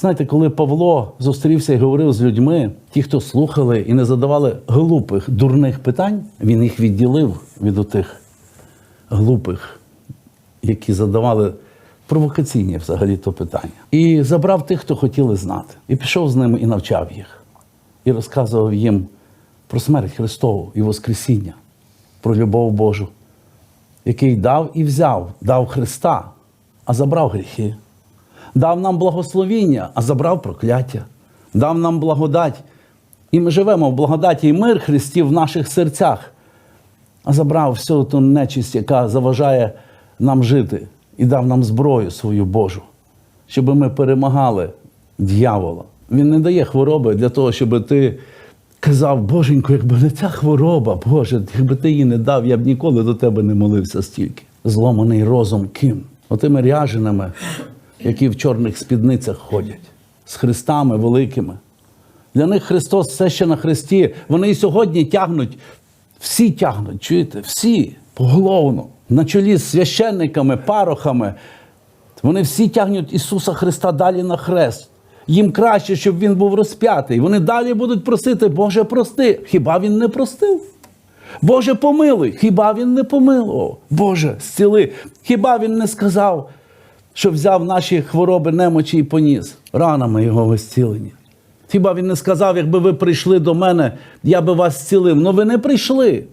Знаєте, коли Павло зустрівся і говорив з людьми, ті, хто слухали і не задавали глупих, дурних питань, він їх відділив від отих глупих, які задавали провокаційні взагалі то питання. І забрав тих, хто хотіли знати. І пішов з ними і навчав їх. І розказував їм про смерть Христову і Воскресіння, про любов Божу, який дав і взяв, дав Христа, а забрав гріхи. Дав нам благословіння, а забрав прокляття, дав нам благодать. І ми живемо в благодаті і мир Христів в наших серцях, а забрав всю ту нечисть, яка заважає нам жити, і дав нам зброю свою Божу, щоб ми перемагали дьявола. Він не дає хвороби для того, щоб ти казав, Боженько, якби не ця хвороба, Боже, якби ти її не дав, я б ніколи до тебе не молився стільки. Зломаний розум ким? Отими ряженими, які в чорних спідницях ходять, з хрестами великими. Для них Христос все ще на Христі. Вони і сьогодні тягнуть, всі тягнуть, чуєте? Всі поголовно, на чолі з священниками, парохами. Вони всі тягнуть Ісуса Христа далі на хрест. Їм краще, щоб Він був розп'ятий. Вони далі будуть просити, Боже, прости. Хіба Він не простив? Боже, помилуй. Хіба Він не помилував? Боже, зціли. Хіба Він не сказав, що взяв наші хвороби, немочі і поніс ранами Його висцілення? Хіба він не сказав, якби ви прийшли до мене, я би вас зцілив? Ну ви не прийшли.